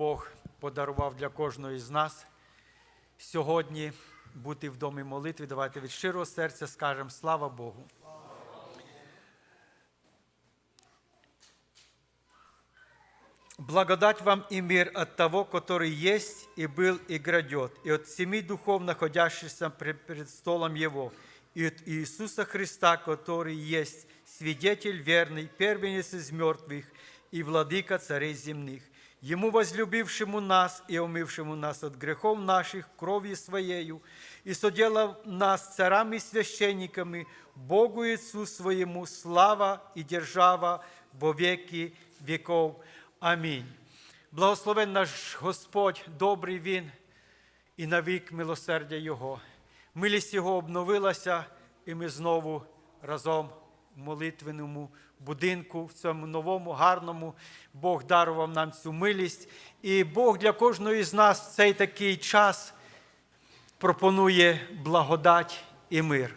Бог подарував для кожного із нас сьогодні бути в домі молитви. Давайте від щирого серця скажемо слава Богу. Благодать вам и мир от того, который есть и был и грядет, и от семи духов, находящихся пред, пред столом Его, и от Иисуса Христа, который есть свидетель верный, первенец из мертвых и владыка царей земных. Ему возлюбившему нас и омывшему нас от грехов наших кровью Своею, и соделав нас царами и священниками, Богу и Отцу Своему слава и держава во веки веков. Амінь. Благословен наш Господь, добрий Він і навік милосердя Його. Милість Його обновилася, і ми знову разом молитвеному будинку, в цьому новому, гарному. Бог дарував нам цю милість. І Бог для кожного із нас в цей такий час пропонує благодать і мир.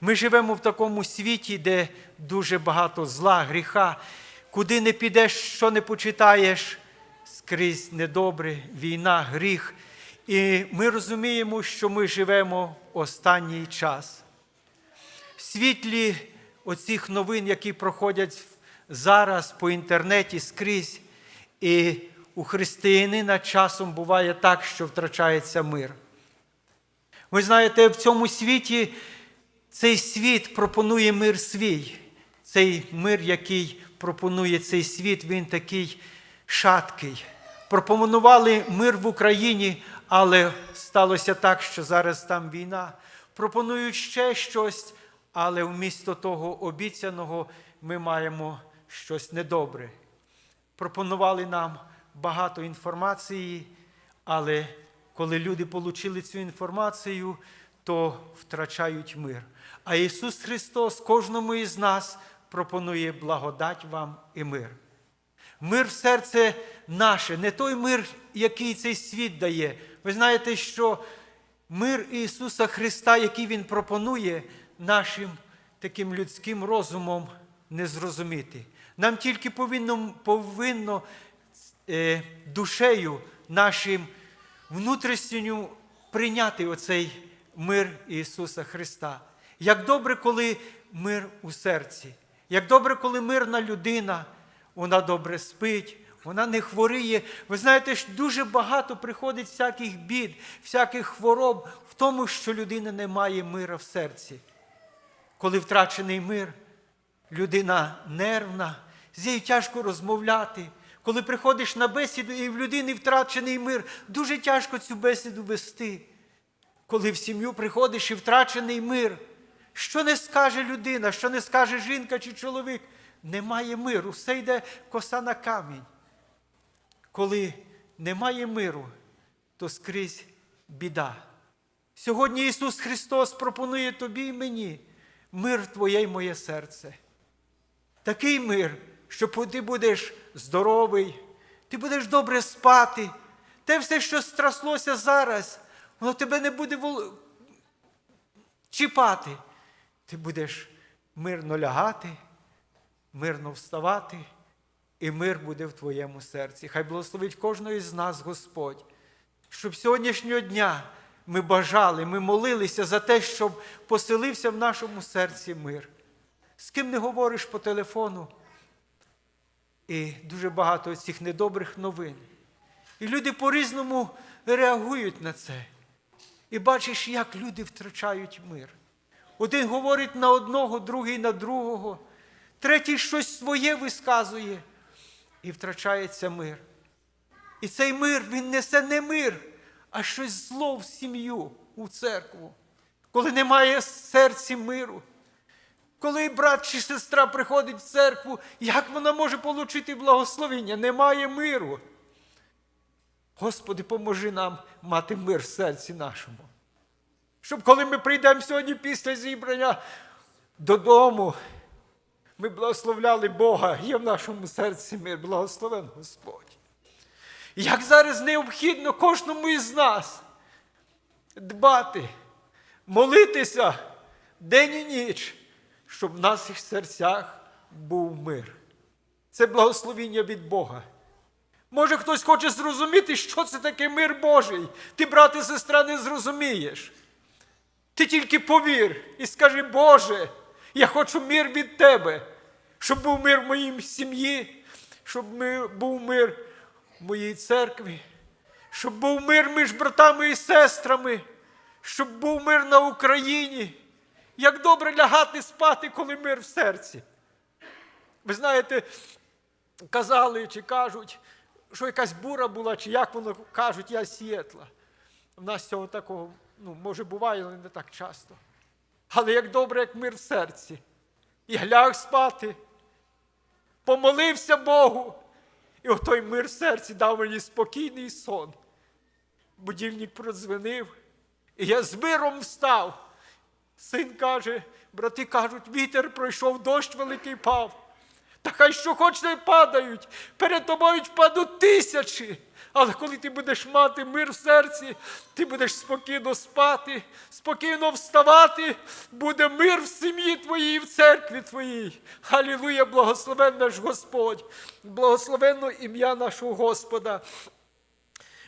Ми живемо в такому світі, де дуже багато зла, гріха. Куди не підеш, що не почитаєш, скрізь недобре, війна, гріх. І ми розуміємо, що ми живемо в останній час. В світлі оцих новин, які проходять зараз по інтернеті скрізь, і у християнина часом буває так, що втрачається мир. Ви знаєте, в цьому світі цей світ пропонує мир свій. Цей мир, який пропонує цей світ, він такий шаткий. Пропонували мир в Україні, але сталося так, що зараз там війна. Пропонують ще щось, але вмісто того обіцяного ми маємо щось недобре. Пропонували нам багато інформації, але коли люди отримали цю інформацію, то втрачають мир. А Ісус Христос кожному із нас пропонує благодать вам і мир. Мир в серце наше, не той мир, який цей світ дає. Ви знаєте, що мир Ісуса Христа, який Він пропонує, нашим таким людським розумом не зрозуміти. Нам тільки повинно, повинно е, душею нашим внутрішньою прийняти оцей мир Ісуса Христа. Як добре, коли мир у серці, як добре, коли мирна людина, вона добре спить, вона не хворіє. Ви знаєте, дуже багато приходить всяких бід, всяких хвороб в тому, що людина не має мира в серці. Коли втрачений мир, людина нервна, з нею тяжко розмовляти. Коли приходиш на бесіду і в людини втрачений мир, дуже тяжко цю бесіду вести. Коли в сім'ю приходиш і втрачений мир, що не скаже людина, що не скаже жінка чи чоловік, немає миру, все йде коса на камінь. Коли немає миру, то скрізь біда. Сьогодні Ісус Христос пропонує тобі і мені мир твоє й моє серце. Такий мир, що ти будеш здоровий, ти будеш добре спати. Те все, що страслося зараз, воно тебе не буде вол... чіпати. Ти будеш мирно лягати, мирно вставати, і мир буде в твоєму серці. Хай благословить кожного із нас Господь, щоб сьогоднішнього дня ми бажали, ми молилися за те, щоб поселився в нашому серці мир. З ким не говориш по телефону. І дуже багато цих недобрих новин. І люди по-різному реагують на це. І бачиш, як люди втрачають мир. Один говорить на одного, другий на другого, третій щось своє висказує і втрачається мир. І цей мир він несе не мир, а щось зло в сім'ю, у церкву. Коли немає в серці миру. Коли брат чи сестра приходить в церкву, як вона може отримати благословення? Немає миру. Господи, поможи нам мати мир в серці нашому. Щоб коли ми прийдемо сьогодні після зібрання додому, ми благословляли Бога, є в нашому серці мир, благословен Господь. Як зараз необхідно кожному із нас дбати, молитися день і ніч, щоб в наших серцях був мир. Це благословіння від Бога. Може, хтось хоче зрозуміти, що це таке мир Божий. Ти, брат і сестра, не зрозумієш. Ти тільки повір і скажи, Боже, я хочу мир від Тебе, щоб був мир в моїй сім'ї, щоб був мир моїй церкві, щоб був мир між братами і сестрами, щоб був мир на Україні. Як добре лягати спати, коли мир в серці. Ви знаєте, казали чи кажуть, що якась бура була, чи як воно кажуть, я сієтла. У нас цього такого, ну, може, буває, але не так часто. Але як добре, як мир в серці. Я ляг спати, помолився Богу, і отой мир в серці дав мені спокійний сон. Будівник продзвонив, і я з миром встав. Син каже, брати кажуть, вітер пройшов, дощ великий пав. Та хай що хоч не падають, перед тобою впадуть тисячі. Але коли ти будеш мати мир в серці, ти будеш спокійно спати, спокійно вставати, буде мир в сім'ї твоїй, і в церкві твоїй. Халілуя, благословен наш Господь, благословенно ім'я нашого Господа.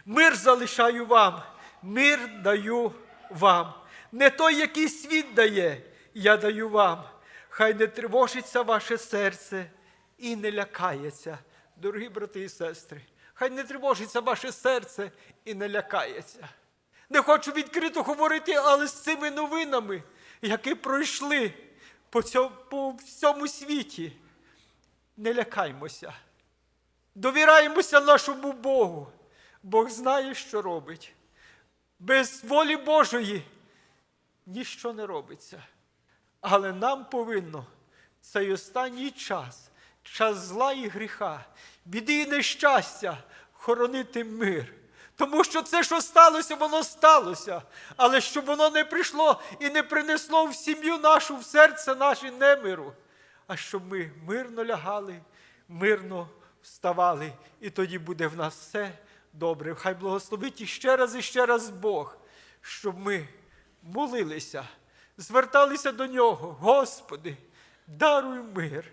Мир залишаю вам, мир даю вам. Не той, який світ дає, я даю вам. Хай не тривожиться ваше серце і не лякається. Дорогі брати і сестри, хай не тривожиться ваше серце і не лякається. Не хочу відкрито говорити, але з цими новинами, які пройшли по, цьому, по всьому світі, не лякаймося. Довіраємося нашому Богу. Бог знає, що робить. Без волі Божої ніщо не робиться. Але нам повинно цей останній час, час зла і гріха, біди і нещастя, хоронити мир. Тому що це, що сталося, воно сталося. Але щоб воно не прийшло і не принесло в сім'ю нашу, в серце наше немиру, а щоб ми мирно лягали, мирно вставали, і тоді буде в нас все добре. Хай благословить іще раз і ще раз Бог, щоб ми молилися, зверталися до нього. Господи, даруй мир.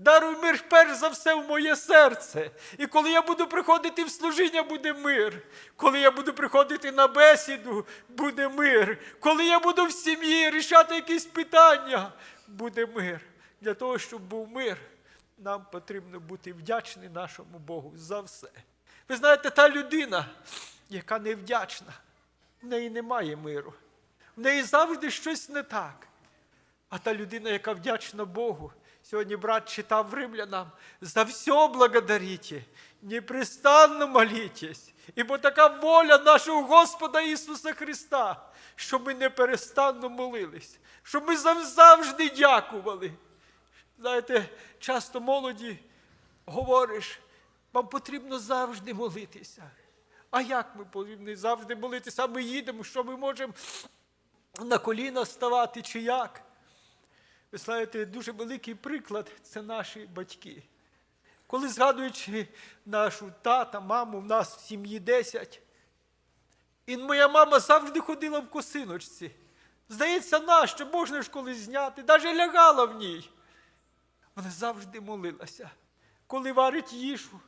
Даруй мир перш за все в моє серце. І коли я буду приходити в служіння, буде мир. Коли я буду приходити на бесіду, буде мир. Коли я буду в сім'ї рішати якісь питання, буде мир. Для того, щоб був мир, нам потрібно бути вдячні нашому Богу за все. Ви знаєте, та людина, яка невдячна, в неї немає миру. В неї завжди щось не так. А та людина, яка вдячна Богу, сьогодні брат читав римлянам, за все благодарите, непрестанно молитесь. Ібо така воля нашого Господа Ісуса Христа, щоб ми неперестанно молились, щоб ми завжди дякували. Знаєте, часто молоді говориш, вам потрібно завжди молитися. А як ми повинні завжди молитися? А ми їдемо, що ми можемо на коліна ставати чи як? Ви знаєте, дуже великий приклад це наші батьки. Коли згадуючи нашу тата, маму, в нас в сім'ї 10, і моя мама завжди ходила в косиночці. Здається, нащо можна ж колись зняти, навіть лягала в ній. Вона завжди молилася. Коли варить їжу,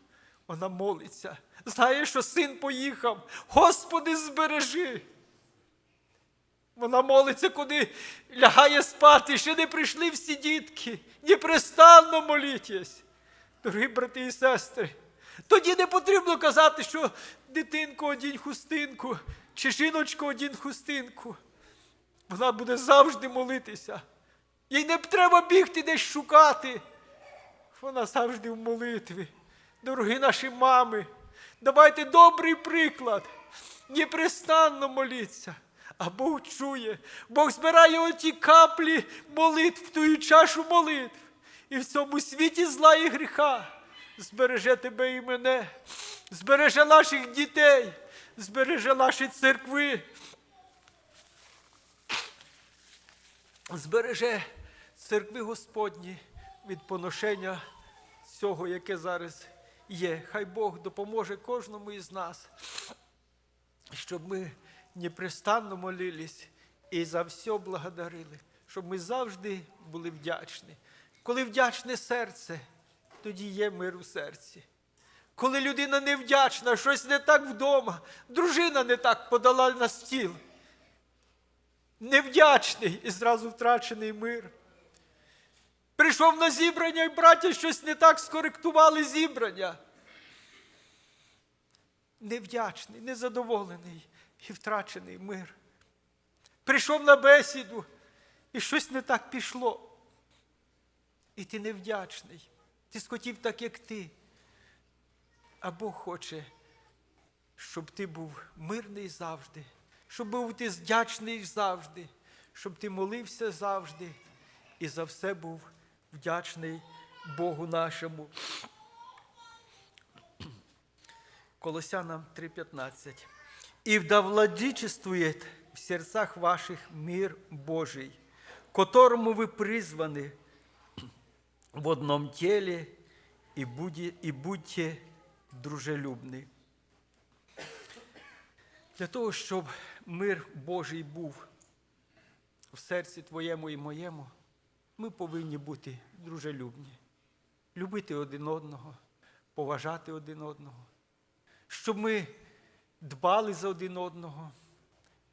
вона молиться. Знає, що син поїхав. Господи, збережи. Вона молиться, коли лягає спати, ще не прийшли всі дітки. Непрестанно молітесь. Дорогі брати і сестри, тоді не потрібно казати, що дитинку одінь хустинку, чи жіночку одінь хустинку. Вона буде завжди молитися. Їй не треба бігти десь шукати. Вона завжди в молитві. Дорогі наші мами, давайте добрий приклад. Непрестанно моліться. А Бог чує, Бог збирає оті каплі молитв, тую чашу молитв. І в цьому світі зла і гріха. Збереже тебе і мене, збереже наших дітей, збереже наші церкви, збереже церкви Господні від поношення цього, яке зараз є. Хай Бог допоможе кожному із нас, щоб ми непрестанно молились і за все благодарили, щоб ми завжди були вдячні. Коли вдячне серце, тоді є мир у серці. Коли людина невдячна, щось не так вдома, дружина не так подала на стіл. Невдячний і зразу втрачений мир. Прийшов на зібрання, і браття щось не так скоректували зібрання. Невдячний, незадоволений і втрачений мир. Прийшов на бесіду, і щось не так пішло. І ти невдячний. Ти схотів так, як ти. А Бог хоче, щоб ти був мирний завжди, щоб був ти вдячний завжди, щоб ти молився завжди і за все був вдячний Богу нашому. Колосянам 3:15. «И да владычествует в сердцах ваших мир Божий, которому вы призваны в одном теле, и, буде, и будьте дружелюбні». Для того, щоб мир Божий був в серці твоєму і моєму, ми повинні бути дружелюбні, любити один одного, поважати один одного, щоб ми дбали за один одного,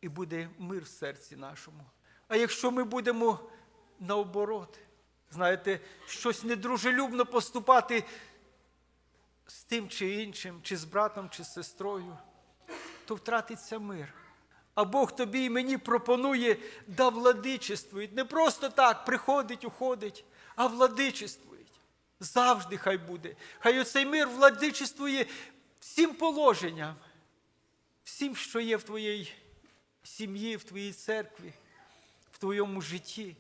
і буде мир в серці нашому. А якщо ми будемо наоборот, знаєте, щось недружелюбно поступати з тим чи іншим, чи з братом, чи з сестрою, то втратиться мир. А Бог тобі і мені пропонує да владичествують. Не просто так приходить, уходить, а владичествують. Завжди хай буде. Хай оцей мир владичествує всім положенням, всім, що є в твоїй сім'ї, в твоїй церкві, в твоєму житті.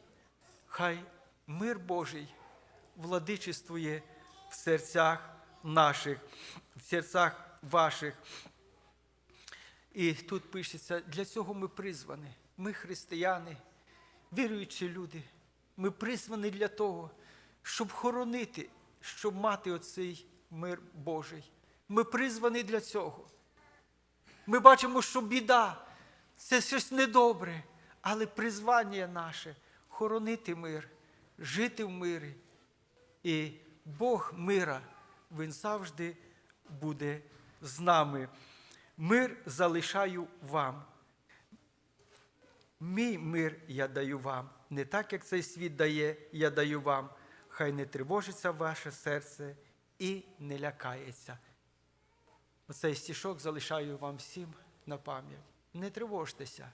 Хай мир Божий владичествує в серцях наших, в серцях ваших. І тут пишеться, для цього ми призвані. Ми християни, віруючі люди. Ми призвані для того, щоб хоронити, щоб мати оцей мир Божий. Ми призвані для цього. Ми бачимо, що біда це щось недобре, але призвання наше хоронити мир, жити в мирі. І Бог мира, Він завжди буде з нами. Мир залишаю вам. Мій мир я даю вам. Не так, як цей світ дає, я даю вам. Хай не тривожиться ваше серце і не лякається. Оцей стішок залишаю вам всім на пам'ять. Не тривожтеся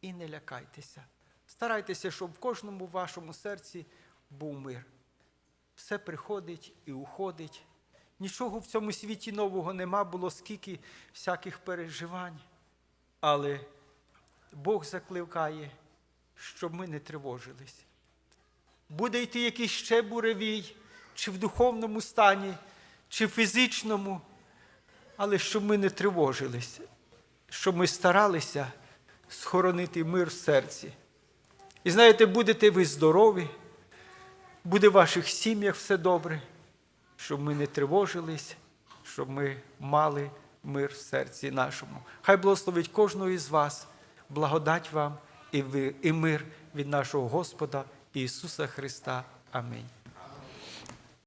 і не лякайтеся. Старайтеся, щоб в кожному вашому серці був мир. Все приходить і уходить. Нічого в цьому світі нового нема було, скільки всяких переживань. Але Бог закликає, щоб ми не тривожились. Буде йти якийсь ще буревій, чи в духовному стані, чи в фізичному, але щоб ми не тривожились, щоб ми старалися схоронити мир в серці. І знаєте, будете ви здорові, буде в ваших сім'ях все добре щоб ми не тривожились, щоб ми мали мир в серці нашому. Хай благословить кожного із вас, благодать вам і мир від нашого Господа Ісуса Христа. Амінь.